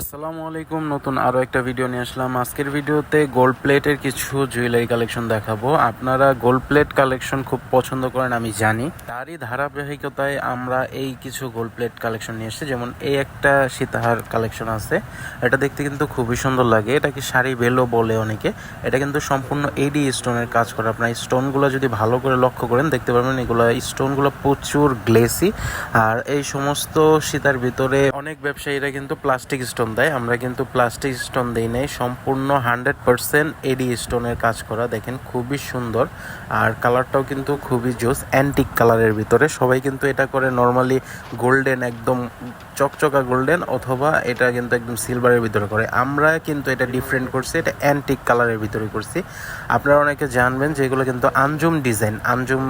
আসসালামু আলাইকুম। নতুন আরও একটা ভিডিও নিয়ে আসলাম। আজকের ভিডিওতে গোল্ড প্লেটের কিছু জুয়েলারি কালেকশন দেখাবো। আপনারা গোল্ড প্লেট কালেকশন খুব পছন্দ করেন, আমি জানি। তারই ধারাবাহিকতায় আমরা এই কিছু গোল্ড প্লেট কালেকশন নিয়ে এসেছি। যেমন এই একটা সীতাহার কালেকশন আছে। এটা দেখতে কিন্তু খুবই সুন্দর লাগে। এটাকে শাড়ি বেলো বলে অনেকে? এটা কিন্তু সম্পূর্ণ এডি স্টোনের কাজ করে। আপনার স্টোনগুলো যদি ভালো করে লক্ষ্য করেন, দেখতে পারবেন এগুলো স্টোনগুলো প্রচুর গ্লেসি আর এই সমস্ত সীতার ভিতরে অনেক ব্যবসায়ীরা কিন্তু প্লাস্টিক স্টোন দেয়, আমরা কিন্তু প্লাস্টিক স্টোন দিই নাই, সম্পূর্ণ হান্ড্রেড পার্সেন্ট এডি স্টোনের কাজ করা, দেখেন খুবই সুন্দর। আর কালারটাও কিন্তু খুবই জোস অ্যান্টিক কালারের ভিতরে। সবাই কিন্তু এটা করে নর্মালি গোল্ডেন একদম চকচকা গোল্ডেন অথবা এটা কিন্তু একদম সিলভারের ভিতরে করে। আমরা কিন্তু এটা ডিফারেন্ট করছি, এটা অ্যান্টিক কালারের ভিতরে করছি। আপনারা অনেকে জানবেন যে এগুলো কিন্তু আঞ্জুম ডিজাইন আঞ্জুম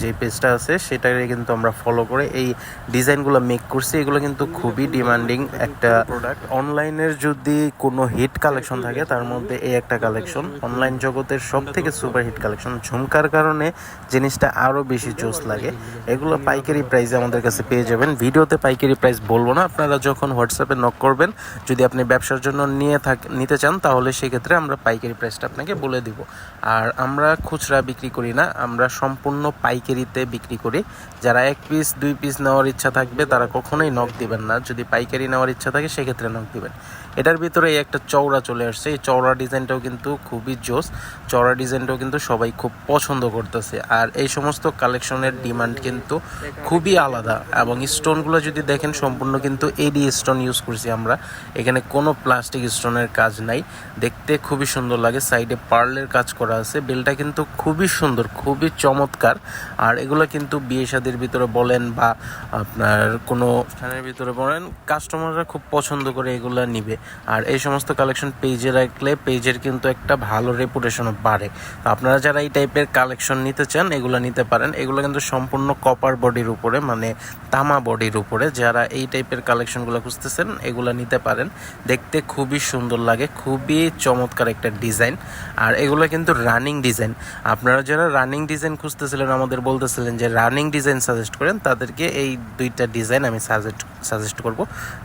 যে পেজটা আছে, সেটাকে কিন্তু আমরা ফলো করে এই ডিজাইনগুলো মেক করছি। এগুলো কিন্তু খুবই ডিমান্ডিং একটা প্রোডাক্ট অনলাইনের যদি কোনো হিট কালেকশন থাকে, তার মধ্যে এই একটা কালেকশন অনলাইন জগতের সব থেকে সুপার হিট কালেকশন ঝুমকার কারণে জিনিসটা আরও বেশি জোস লাগে। এগুলো পাইকারি প্রাইসে আমাদের কাছে পেয়ে যাবেন। ভিডিওতে পাইকারি প্রাইস বলব না। আপনারা যখন হোয়াটসঅ্যাপে নক করবেন, যদি আপনি ব্যবসার জন্য নিয়ে থাক নিতে চান, তাহলে সেক্ষেত্রে আমরা পাইকারি প্রাইসটা আপনাকে বলে দিব। আর আমরা খুচরা বিক্রি করি না, আমরা সম্পূর্ণ পাইকারিতে বিক্রি করি। যারা এক পিস দুই পিস নেওয়ার ইচ্ছা থাকবে, তারা কখনোই নখ দিবেন না। যদি পাইকারি নেওয়ার ইচ্ছা থাকে, সেক্ষেত্রে নখ দিবেন। এটার ভিতরে একটা চওড়া চলে আসছে। এই চওড়া ডিজাইনটাও কিন্তু খুবই জোস। চওড়া ডিজাইনটাও কিন্তু সবাই খুব পছন্দ করতেছে। আর এই সমস্ত কালেকশনের ডিমান্ড কিন্তু খুবই আলাদা। এবং স্টোনগুলো যদি দেখেন, সম্পূর্ণ কিন্তু এডি স্টোন ইউজ করছি আমরা। এখানে কোনো প্লাস্টিক স্টোনের কাজ নাই। দেখতে খুবই সুন্দর লাগে। সাইডে পার্লের কাজ করা আছে। বেলটা কিন্তু খুবই সুন্দর, খুবই চমৎকার। আর এগুলো কিন্তু বিয়ে শাদির ভিতরে বলেন বা আপনার কোনো অনুষ্ঠানের ভিতরে বলেন, কাস্টমাররা খুব পছন্দ করে এগুলো নিবে। আর এই সমস্ত কালেকশন পেজে রাখলে পেজের কিন্তু একটা ভালো রেপুটেশনও বাড়ে। তো আপনারা যারা এই টাইপের কালেকশন নিতে চান, এগুলো নিতে পারেন। এগুলো কিন্তু সম্পূর্ণ কপার বডির উপরে মানে তামা বডির উপরে। যারা এই টাইপের কালেকশনগুলো খুঁজতেছেন, এগুলো নিতে পারেন। দেখতে খুবই সুন্দর লাগে, খুবই চমৎকার একটা ডিজাইন আর এগুলো কিন্তু রানিং ডিজাইন আপনারা যারা রানিং ডিজাইন খুঁজতেছিলেন, আমাদের বলতেছিলেন যে রানিং ডিজাইন সাজেস্ট করেন, তাদেরকে এই দুইটা ডিজাইন আমি সাজেস্ট সাজেস্ট করব।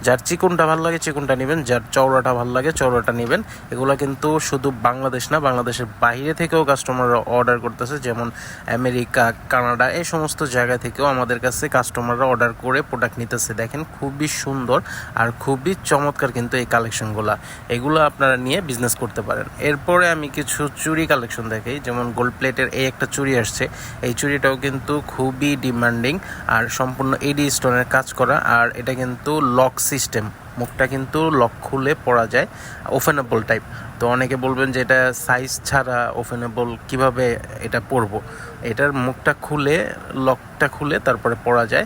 যার চিকুনটা ভালো লাগে, চিকুনটা নেবেন। যার চওড়াটা ভালো লাগে, চওড়াটা নেবেন। এগুলো কিন্তু শুধু বাংলাদেশ না, বাংলাদেশের বাইরে থেকেও কাস্টমাররা অর্ডার করতেছে। যেমন আমেরিকা, কানাডা, এই সমস্ত জায়গা থেকেও আমাদের কাছে কাস্টমাররা অর্ডার করে প্রোডাক্ট নিতেছে। দেখেন, খুবই সুন্দর আর খুবই চমৎকার কিন্তু এই কালেকশনগুলো এগুলো আপনারা নিয়ে বিজনেস করতে পারেন। এরপরে আমি কিছু চুরি কালেকশন দেখাই। যেমন গোল্ড প্লেটের এই একটা চুরি আসছে। এই চুরিটাও কিন্তু খুবই ডিমান্ডিং আর সম্পূর্ণ এডি স্টোনের কাজ করা। আর এটা কিন্তু লক সিস্টেম মুখটা কিন্তু লক খুলে পড়া যায় ওপেনেবল টাইপ তো অনেকে বলবেন যে এটা সাইজ ছাড়া ওপেনেবল কীভাবে এটা পরবো? এটার মুখটা খুলে লকটা খুলে তারপরে পরা যায়।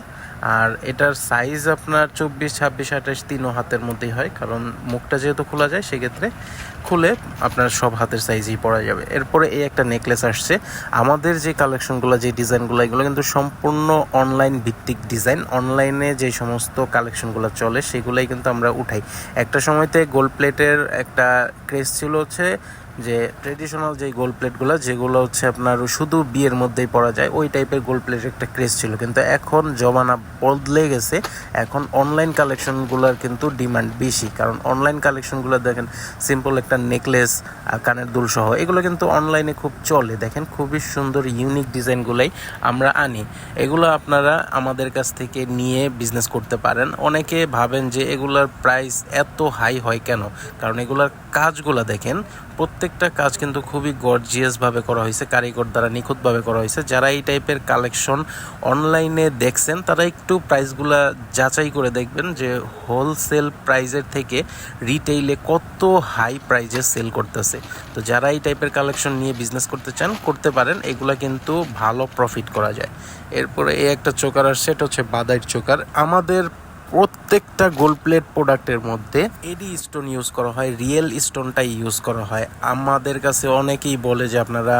আর এটার সাইজ আপনার চব্বিশ, ছাব্বিশ, আঠাশ তিনও হাতের মধ্যেই হয়, কারণ মুখটা যেহেতু খোলা যায়, সেক্ষেত্রে খুলে আপনার সব হাতের সাইজেই পরা যাবে। এরপরে এই একটা নেকলেস আসছে। আমাদের যে কালেকশনগুলো যে ডিজাইনগুলো এগুলো কিন্তু সম্পূর্ণ অনলাইন ভিত্তিক ডিজাইন অনলাইনে যে সমস্ত কালেকশনগুলো চলে, সেগুলোই কিন্তু আমরা উঠাই। একটা সময়তে গোল্ড প্লেটের একটা ক্রেজ ছিল হচ্ছে যে ট্রেডিশনাল যে গোল্ড প্লেটগুলো যেগুলো হচ্ছে আপনার শুধু বিয়ের মধ্যেই পরা যায়, ওই টাইপের গোল্ড প্লেটের একটা ক্রেজ ছিল। কিন্তু এখন জমানা বদলে গেছে। এখন অনলাইন কালেকশনগুলোর কিন্তু ডিমান্ড বেশি। কারণ অনলাইন কালেকশনগুলো দেখেন সিম্পল একটা নেকলেস কানের দুল সহ, এগুলো কিন্তু অনলাইনে খুব চলে। দেখেন খুবই সুন্দর ইউনিক ডিজাইনগুলোই আমরা আনি। এগুলো আপনারা আমাদের কাছ থেকে নিয়ে বিজনেস করতে পারেন। অনেকে ভাবেন যে এগুলার প্রাইস এত হাই হয় কেন? কারণ এগুলার কাজগুলো দেখেন প্রত্যেকটা কাজ কিন্তু খুবই গর্জিয়াসভাবে করা হয়েছে, কারিগর দ্বারা নিখুঁতভাবে করা হয়েছে। যারা এই টাইপের কালেকশন অনলাইনে দেখছেন, তারা একটু প্রাইসগুলা যাচাই করে দেখবেন যে হোলসেল প্রাইজের থেকে রিটেইলে কত হাই প্রাইজে সেল করতেছে। তো যারা এই টাইপের কালেকশন নিয়ে বিজনেস করতে চান, করতে পারেন, এগুলা কিন্তু ভালো প্রফিট করা যায়। এরপরে এই একটা চোকার আসছে, এটা হচ্ছে বাদাইর চোকার। আমাদের প্রত্যেকটা গোল্ড প্লেট প্রোডাক্টের মধ্যে এডি স্টোন ইউজ করা হয় রিয়েল স্টোনটাই ইউজ করা হয়। আমাদের কাছে অনেকেই বলে যে আপনারা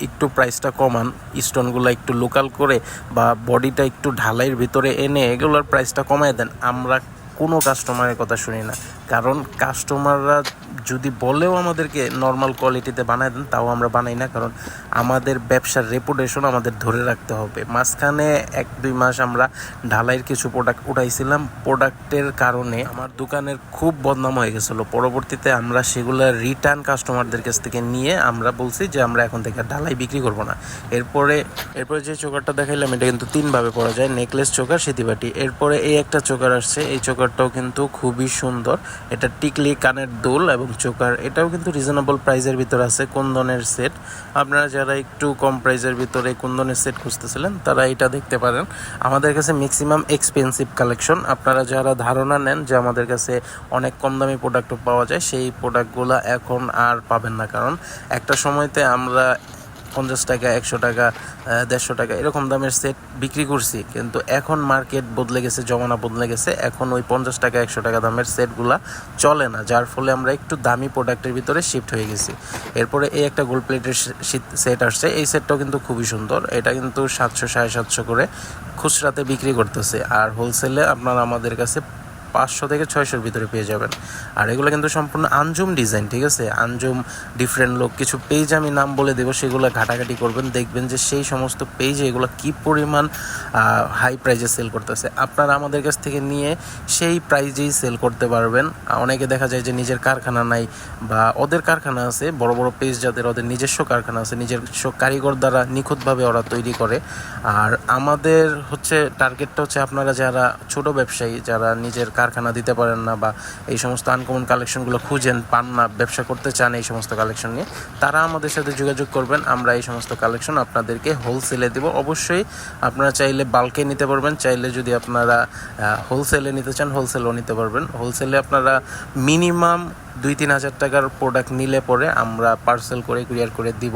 একটু প্রাইসটা কমান স্টোনগুলো একটু লোকাল করে বা বডিটা একটু ঢালাইয়ের ভিতরে এনে এগুলোর প্রাইসটা কমায় দেন। আমরা কোনো কাস্টমারের কথা শুনি না। কারণ কাস্টমাররা যদি বলেও আমাদেরকে নর্মাল কোয়ালিটিতে বানায় দেন, তাও আমরা বানাই না, কারণ আমাদের ব্যবসার রেপুটেশন আমাদের ধরে রাখতে হবে। মাঝখানে এক, দুই মাস আমরা ঢালাইয়ের কিছু প্রোডাক্ট উঠাইছিলাম। প্রোডাক্টের কারণে আমার দোকানের খুব বদনাম হয়ে গেছিল। পরবর্তীতে আমরা সেগুলো রিটার্ন কাস্টমারদের কাছ থেকে নিয়ে আমরা বলছি যে, আমরা এখন থেকে ঢালাই বিক্রি করব না। এরপরে এরপরে যে চোকারটা দেখাইলাম, এটা কিন্তু তিনভাবে পরা যায়। নেকলেস চোকার সিতিবাটি এরপরে এই একটা চোকার আসছে। এই চোকারটাও কিন্তু খুবই সুন্দর। এটা টিকলি কানের দোল এবং চোকার, এটাও কিন্তু রিজনেবল প্রাইজের ভিতর আছে কুন্দনের সেট আপনারা যারা একটু কম প্রাইজের ভিতরে কুন্দনের সেট খুঁজতেছিলেন, তারা এটা দেখতে পারেন। আমাদের কাছে ম্যাক্সিমাম এক্সপেন্সিভ কালেকশন আপনারা যারা ধারণা নেন যে আমাদের কাছে অনেক কম দামি প্রোডাক্ট পাওয়া যায়, সেই প্রোডাক্টগুলো এখন আর পাবেন না। কারণ একটা সময়তে আমরা পঞ্চাশ টাকা, একশো টাকা দেড়শো টাকা এরকম দামের সেট বিক্রি করছি। কিন্তু এখন মার্কেট বদলে গেছে, জমানা বদলে গেছে। এখন ওই পঞ্চাশ টাকা, একশো টাকা দামের সেটগুলা চলে না, যার ফলে আমরা একটু দামি প্রোডাক্টের ভিতরে শিফট হয়ে গেছি। এরপরে এই একটা গোল্ড প্লেটের সেট আসছে। এই সেটটাও কিন্তু খুবই সুন্দর। এটা কিন্তু সাতশো, সাড়ে সাতশো করে খুচরাতে বিক্রি করতেছে। আর হোলসেলে আপনারা আমাদের কাছে পাঁচশো থেকে ছয়শোর ভিতরে পেয়ে যাবেন। আর এগুলো কিন্তু সম্পূর্ণ আঞ্জুম ডিজাইন, ঠিক আছে? আঞ্জুম ডিফারেন্ট লোক কিছু পেজ আমি নাম বলে দেবো, সেগুলো ঘাটাঘাটি করবেন, দেখবেন যে সেই সমস্ত পেজে এগুলো কি পরিমাণ হাই প্রাইজে সেল করতেছে। আপনারা আমাদের কাছ থেকে নিয়ে সেই প্রাইজেই সেল করতে পারবেন। অনেকে দেখা যায় যে নিজের কারখানা নাই বা ওদের কারখানা আছে, বড় বড় পেজ যাদের ওদের নিজস্ব কারখানা আছে নিজস্ব কারিগর দ্বারা নিখুঁতভাবে ওরা তৈরি করে। আর আমাদের হচ্ছে টার্গেটটা হচ্ছে আপনারা যারা ছোট ব্যবসায়ী, যারা নিজের কারখানা দিতে পারেন না বা এই সমস্ত আনকমন কালেকশনগুলো খুঁজেন, পান না, ব্যবসা করতে চান, এই সমস্ত কালেকশন নিয়ে, তারা আমাদের সাথে যোগাযোগ করবেন। আমরা এই সমস্ত কালেকশন আপনাদেরকে হোলসেলে দেব। অবশ্যই আপনারা চাইলে বাল্কে নিতে পারবেন, চাইলে যদি আপনারা হোলসেলে নিতে চান হোলসেলও নিতে পারবেন। হোলসেলে আপনারা মিনিমাম দুই তিন হাজার টাকার প্রোডাক্ট নিলে পরে আমরা পার্সেল করে কুরিয়ার করে দিব।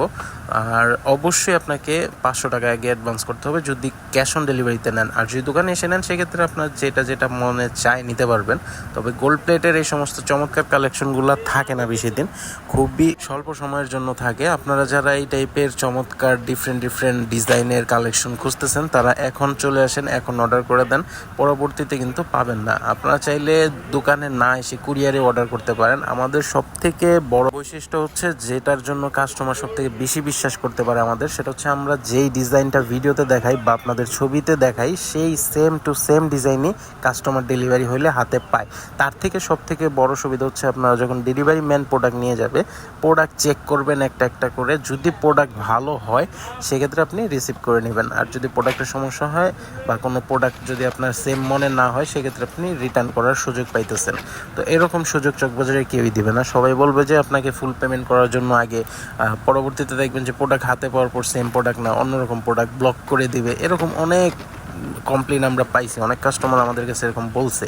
আর অবশ্যই আপনাকে পাঁচশো টাকা আগে অ্যাডভান্স করতে হবে যদি ক্যাশ অন ডেলিভারিতে নেন। আর যদি দোকানে এসে নেন, সেক্ষেত্রে আপনার যেটা যেটা মনে চায় নিতে পারবেন। তবে গোল্ড প্লেটের এই সমস্ত চমৎকার কালেকশনগুলো থাকে না বেশি দিন। খুবই স্বল্প সময়ের জন্য থাকে। আপনারা যারা এই টাইপের চমৎকার ডিফারেন্ট ডিফারেন্ট ডিজাইনের কালেকশন খুঁজতেছেন, তারা এখন চলে আসেন, এখন অর্ডার করে দেন। পরবর্তীতে কিন্তু পাবেন না। আপনারা চাইলে দোকানে না এসে কুরিয়ারে অর্ডার করতে পারেন। আমাদের সব থেকে বড় বৈশিষ্ট্য হচ্ছে যেটার জন্য কাস্টমার সব থেকে বেশি বিশ্বাস করতে পারে আমাদের, সেটা হচ্ছে আমরা যেই ডিজাইনটা ভিডিওতে দেখাই বা আপনাদের ছবিতে দেখাই, সেই সেম টু সেম ডিজাইনই কাস্টমার ডেলিভারি হলে হাতে পায়। তার থেকে সব থেকে বড় সুবিধা হচ্ছে আপনারা যখন ডেলিভারি ম্যান প্রোডাক্ট নিয়ে যাবে প্রোডাক্ট চেক করবেন একটা একটা করে, যদি প্রোডাক্ট ভালো হয়, সেক্ষেত্রে আপনি রিসিভ করে নেবেন। আর যদি প্রোডাক্টের সমস্যা হয় বা কোনো প্রোডাক্ট যদি আপনার সেম মনে না হয়, সেক্ষেত্রে আপনি রিটার্ন করার সুযোগ পাইতেছেন। তো এরকম সুযোগ চকবাজারে কেউই দিবে না। সবাই বলবে যে আপনাকে ফুল পেমেন্ট করার জন্য আগে পরবর্তীতে দেখবেন যে প্রোডাক্ট হাতে পাওয়ার পর সেম প্রোডাক্ট না, অন্যরকম প্রোডাক্ট ব্লক করে দিবে। এরকম অনেক কমপ্লেন আমরা পাইছি, অনেক কাস্টমার আমাদের কাছে এরকম বলছে।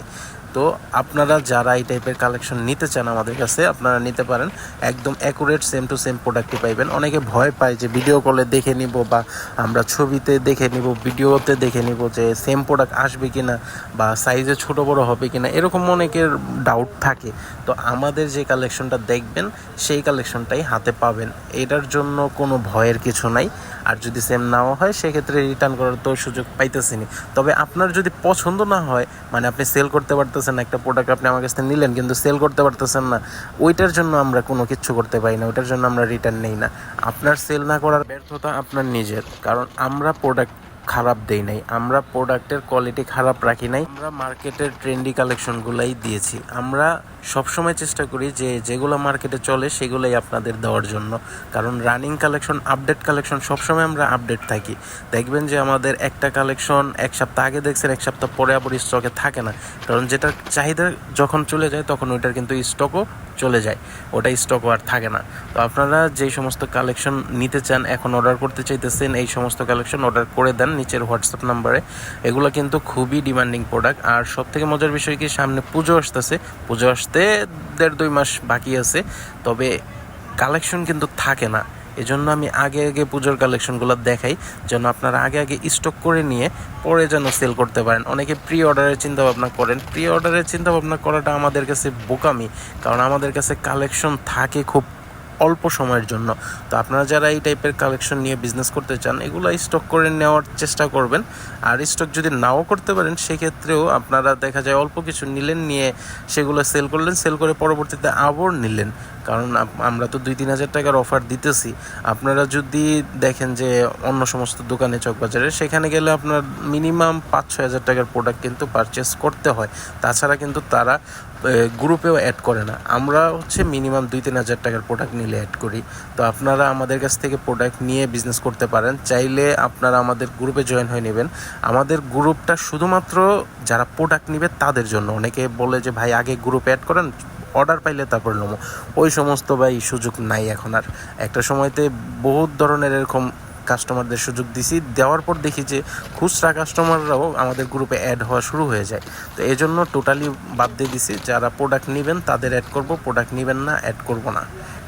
তো আপনারা যারা এই টাইপের কালেকশন নিতে চান আমাদের কাছে, আপনারা নিতে পারেন। একদম অ্যাকুরেট সেম টু সেম প্রোডাক্টই পাইবেন। অনেকে ভয় পায় যে ভিডিও কলে দেখে নিব বা আমরা ছবিতে দেখে নিব ভিডিওতে দেখে নিব যে সেম প্রোডাক্ট আসবে কিনা বা সাইজে ছোট বড় হবে কি না এরকম অনেকের ডাউট থাকে। তো আমাদের যে কালেকশনটা দেখবেন, সেই কালেকশনটাই হাতে পাবেন। এটার জন্য কোনো ভয়ের কিছু নাই। আর যদি সেম নাও হয় সেক্ষেত্রে রিটার্ন করার তো সুযোগ পাইতেছিনি। তবে আপনার যদি পছন্দ না হয় মানে আপনি সেল করতে পারতেছেন না, একটা প্রোডাক্ট আপনি আমার কাছ থেকে নিলেন কিন্তু সেল করতে পারতেছেন না ওইটার জন্য আমরা কোনো কিছু করতে পারি না ওইটার জন্য আমরা রিটার্ন নেই না। আপনার সেল না করার ব্যর্থতা আপনার নিজের কারণ আমরা প্রোডাক্ট খারাপ দেই নাই আমরা প্রোডাক্টের কোয়ালিটি খারাপ রাখি নাই আমরা মার্কেটের ট্রেন্ডি কালেকশনগুলাই দিয়েছি। আমরা সবসময় চেষ্টা করি যে যেগুলো মার্কেটে চলে সেগুলোই আপনাদের দেওয়ার জন্য। কারণ রানিং কালেকশন আপডেট কালেকশন সবসময় আমরা আপডেট থাকি। দেখবেন যে আমাদের একটা কালেকশন এক সপ্তাহ আগে দেখছেন, এক সপ্তাহ পরে আবার স্টকে থাকে না। কারণ যেটার চাহিদা যখন চলে যায় তখন ওইটার কিন্তু স্টকও চলে যায়। ওটা স্টকও আর থাকে না। তো আপনারা যেই সমস্ত কালেকশন নিতে চান, এখন অর্ডার করতে চাইতেছেন, এই সমস্ত কালেকশন অর্ডার করে দেন নিচের হোয়াটসঅ্যাপ নাম্বারে এগুলো কিন্তু খুবই ডিমান্ডিং প্রোডাক্ট আর সব থেকে মজার বিষয় কি, সামনে পুজো আসতেছে। পুজো আসতে দেড় দুই মাস বাকি আছে, তবে কালেকশন কিন্তু থাকে না। এজন্য আমি আগে আগে পুজোর কালেকশনগুলো দেখাই, যেন আপনারা আগে আগে স্টক করে নিয়ে পরে যেন সেল করতে পারেন। অনেকে প্রি অর্ডারের চিন্তা ভাবনা করেন। প্রি অর্ডারের চিন্তা ভাবনা করাটা আমাদের কাছে বোকামি, কারণ আমাদের কাছে কালেকশন থাকে খুব অল্প সময়ের জন্য। তো আপনারা যারা এই টাইপের কালেকশন নিয়ে বিজনেস করতে চান, এগুলো স্টক করে নেওয়ার চেষ্টা করবেন। আর স্টক যদি নাও করতে পারেন, সেক্ষেত্রেও আপনারা দেখা যায় অল্প কিছু নিলেন, নিয়ে সেগুলো সেল করলেন সেল করে পরবর্তীতে আবার নিলেন। কারণ আমরা তো দুই, তিন হাজার টাকার অফার দিতেছি। আপনারা যদি দেখেন যে অন্য সমস্ত দোকানে চকবাজারে, সেখানে গেলে আপনার মিনিমাম পাঁচ, ছয় হাজার টাকার প্রোডাক্ট কিন্তু পারচেস করতে হয়। তাছাড়া কিন্তু তারা গ্রুপেও অ্যাড করে না। আমরা হচ্ছে মিনিমাম দুই, তিন হাজার টাকার প্রোডাক্ট নিলে অ্যাড করি। তো আপনারা আমাদের কাছ থেকে প্রোডাক্ট নিয়ে বিজনেস করতে পারেন। চাইলে আপনারা আমাদের গ্রুপে জয়েন হয়ে নেবেন। আমাদের গ্রুপটা শুধুমাত্র যারা প্রোডাক্ট নেবে তাদের জন্য। অনেকে বলে যে, ভাই, আগে গ্রুপে অ্যাড করেন অর্ডার পাইলে তারপর নেব। ওই সমস্ত ভাই সুযোগ নাই এখন আর। একটা সময়তে বহুত ধরনের এরকম কাস্টমারদের সুযোগ দিছি। দেওয়ার পর দেখি যে খুচরা কাস্টমাররাও আমাদের গ্রুপে অ্যাড হওয়া শুরু হয়ে যায়। তো এই জন্য টোটালি বাদ দিয়ে দিছি। যারা প্রোডাক্ট নেবেন তাদের অ্যাড করব প্রোডাক্ট নেবেন না অ্যাড করব না।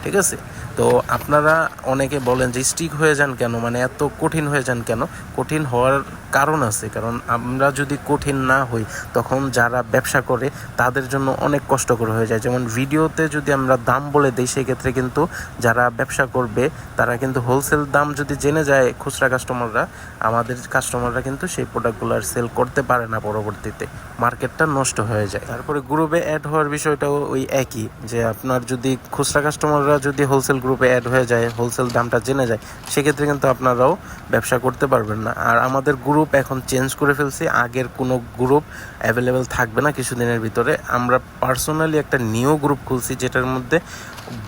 ঠিক আছে? তো আপনারা অনেকে বলেন যে স্টিক হয়ে যান কেন? মানে এত কঠিন হয়ে যান কেন? কঠিন হওয়ার কারণ আছে। কারণ আমরা যদি কঠিন না হই, তখন যারা ব্যবসা করে, তাদের জন্য অনেক কষ্টকর হয়ে যায়। যেমন ভিডিওতে যদি আমরা দাম বলে দিই, সেক্ষেত্রে কিন্তু যারা ব্যবসা করবে, তারা কিন্তু হোলসেল দাম যদি জেনে যায় খুচরা কাস্টমাররা আমাদের কাস্টমাররা কিন্তু সেই প্রোডাক্টগুলো আর সেল করতে পারে না পরবর্তীতে। মার্কেটটা নষ্ট হয়ে যায়। তারপরে গ্রুপে অ্যাড হওয়ার বিষয়টাও ওই একই, যে আপনার যদি খুচরা কাস্টমাররা যদি হোলসেল গ্রুপে অ্যাড হয়ে যায় হোলসেল দামটা জেনে যায়, সেক্ষেত্রে কিন্তু আপনারাও ব্যবসা করতে পারবেন না। আর আমাদের গ্রুপ এখন চেঞ্জ করে ফেলছি, আগের কোনো গ্রুপ অ্যাভেলেবেল থাকবে না কিছুদিনের ভিতরে। আমরা পার্সোনালি একটা নিউ গ্রুপ খুলছি, যেটার মধ্যে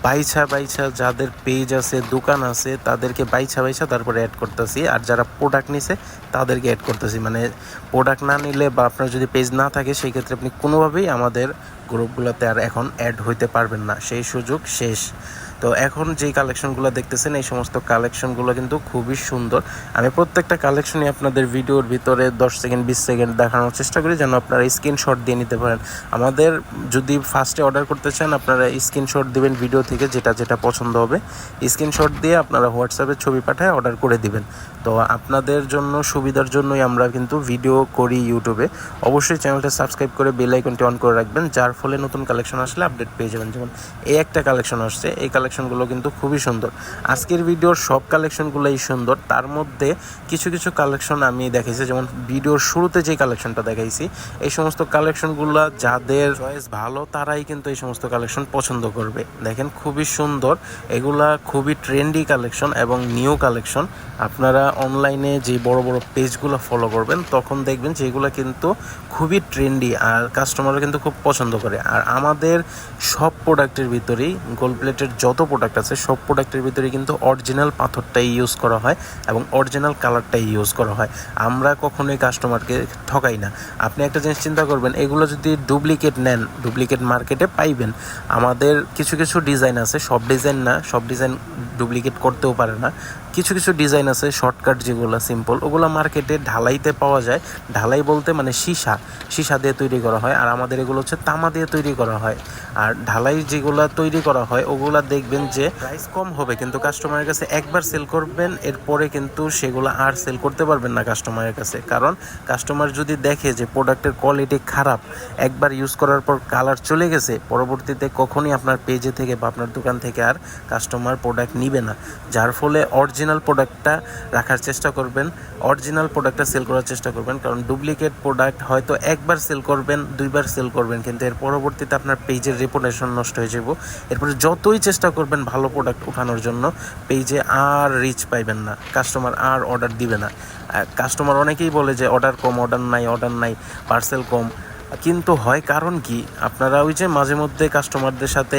বাইছা বাইছা যাদের পেজ আছে, দোকান আছে, তাদেরকে বাইছা বাইছা তারপরে অ্যাড করতেছি। আর যারা প্রোডাক্ট নিছে, তাদেরকে অ্যাড করতেছি। মানে প্রোডাক্ট না নিলে বা আপনার যদি পেজ না থাকে, সেই ক্ষেত্রে আপনি কোনোভাবেই আমাদের গ্রুপগুলোতে আর এখন অ্যাড হইতে পারবেন না। সেই সুযোগ শেষ। তো এখন যেই কালেকশনগুলো দেখতেছেন, এই সমস্ত কালেকশনগুলো কিন্তু খুবই সুন্দর। আমি প্রত্যেকটা কালেকশনই আপনাদের ভিডিওর ভিতরে দশ সেকেন্ড বিশ সেকেন্ড দেখানোর চেষ্টা করি যেন আপনারা স্ক্রিনশট দিয়ে নিতে পারেন। আমাদের যদি ফার্স্টে অর্ডার করতে চান, আপনারা স্ক্রিনশট দিবেন ভিডিও থেকে যেটা যেটা পছন্দ হবে। স্ক্রিনশট দিয়ে আপনারা হোয়াটসঅ্যাপে ছবি পাঠায় অর্ডার করে দিবেন। তো আপনাদের জন্য, সুবিধার জন্যই আমরা কিন্তু ভিডিও করি ইউটিউবে অবশ্যই চ্যানেলটা সাবস্ক্রাইব করে বেল আইকনটি অন করে রাখবেন, যার ফলে নতুন কালেকশন আসলে আপডেট পেয়ে যাবেন। যেমন এই একটা কালেকশন আসছে, এই কালেকশনগুলো কিন্তু খুবই সুন্দর। আজকের ভিডিওর সব কালেকশনগুলোই সুন্দর। তার মধ্যে কিছু কিছু কালেকশন আমি দেখাইছি, যেমন ভিডিওর শুরুতে যে কালেকশনটা দেখাইছি, এই সমস্ত কালেকশনগুলো যাদের চয়েস ভালো, তারাই কিন্তু এই সমস্ত কালেকশন পছন্দ করবে। দেখেন, খুবই সুন্দর। এগুলা খুবই ট্রেন্ডি কালেকশন এবং নিউ কালেকশন আপনারা অনলাইনে যে বড় বড় পেজগুলো ফলো করবেন, তখন দেখবেন যে এগুলো কিন্তু খুবই ট্রেন্ডি আর কাস্টমাররা কিন্তু খুব পছন্দ করে। আর আমাদের সব প্রোডাক্টের ভিতরেই গোল্ড প্লেটের যত প্রোডাক্ট আছে, সব প্রোডাক্টের ভিতরে কিন্তু অরিজিনাল পাথরটাই ইউজ করা হয় এবং অরিজিনাল কালারটাই ইউজ করা হয়। আমরা কখনোই কাস্টমারকে ঠকাই না। আপনি একটা জিনিস চিন্তা করবেন, এগুলো যদি ডুপ্লিকেট নেন ডুপ্লিকেট মার্কেটে পাইবেন, আমাদের কিছু কিছু ডিজাইন আছে, সব ডিজাইন না, সব ডিজাইন ডুপ্লিকেট করতেও পারে না। কিছু কিছু ডিজাইন আছে শর্টকাট যেগুলো সিম্পল ওগুলো মার্কেটে ঢালাইতে পাওয়া যায়। ঢালাই বলতে মানে সীসা সীসা দিয়ে তৈরি করা হয়। আর আমাদের এগুলো হচ্ছে তামা দিয়ে তৈরি করা হয়। আর ঢালাই যেগুলো তৈরি করা হয়, ওগুলো দেখবেন যে প্রাইস কম হবে, কিন্তু কাস্টমারের কাছে একবার সেল করবেন, এরপরে কিন্তু সেগুলো আর সেল করতে পারবেন না কাস্টমারের কাছে। কারণ কাস্টমার যদি দেখে যে প্রোডাক্টের কোয়ালিটি খারাপ, একবার ইউজ করার পর কালার চলে গেছে, পরবর্তীতে কখনই আপনার পেজে থেকে বা আপনার দোকান থেকে আর কাস্টমার প্রোডাক্ট নিবে না। যার ফলে অরিজিনাল প্রোডাক্টটা রাখার চেষ্টা করবেন অরিজিনাল প্রোডাক্টটা সেল করার চেষ্টা করবেন, কারণ ডুপ্লিকেট প্রোডাক্ট হয়তো একবার সেল করবেন, দুইবার সেল করবেন, কিন্তু এর পরবর্তীতে আপনার পেজের রেপুটেশন নষ্ট হয়ে যাব এরপরে যতই চেষ্টা করবেন ভালো প্রোডাক্ট উঠানোর জন্য পেজে আর রিচ পাইবেন না কাস্টমার আর অর্ডার দিবে না। কাস্টমার অনেকেই বলে যে অর্ডার কম অর্ডার নাই অর্ডার নাই পার্সেল কম। কিন্তু হয় কারণ কি? আপনারা ওই যে মাঝে মধ্যে কাস্টমারদের সাথে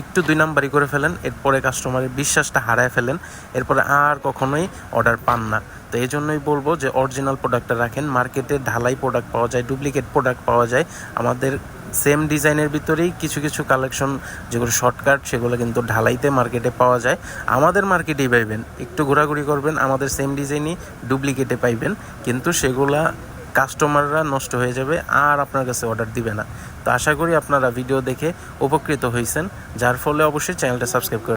একটু দুই নাম্বারই করে ফেলেন, এরপরে কাস্টমারের বিশ্বাসটা হারায় ফেলেন, এরপরে আর কখনোই অর্ডার পান না। তো এই জন্যই বলব যে অরিজিনাল প্রোডাক্টটা রাখেন মার্কেটে ঢালাই প্রোডাক্ট পাওয়া যায় ডুপ্লিকেট প্রোডাক্ট পাওয়া যায়। আমাদের সেম ডিজাইনের ভিতরেই কিছু কিছু কালেকশন যেগুলো শর্টকাট সেগুলো কিন্তু ঢালাইতে মার্কেটে পাওয়া যায়। আমাদের মার্কেটেই পাইবেন, একটু ঘোরাঘুরি করবেন, আমাদের সেম ডিজাইনই ডুপ্লিকেটে পাইবেন, কিন্তু সেগুলা কাস্টমাররা নষ্ট হয়ে যাবে, আর আপনার কাছে অর্ডার দিবে না। তো আশা করি আপনারা ভিডিও দেখে উপকৃত হয়েছেন যার ফলে অবশ্যই চ্যানেলটা সাবস্ক্রাইব করে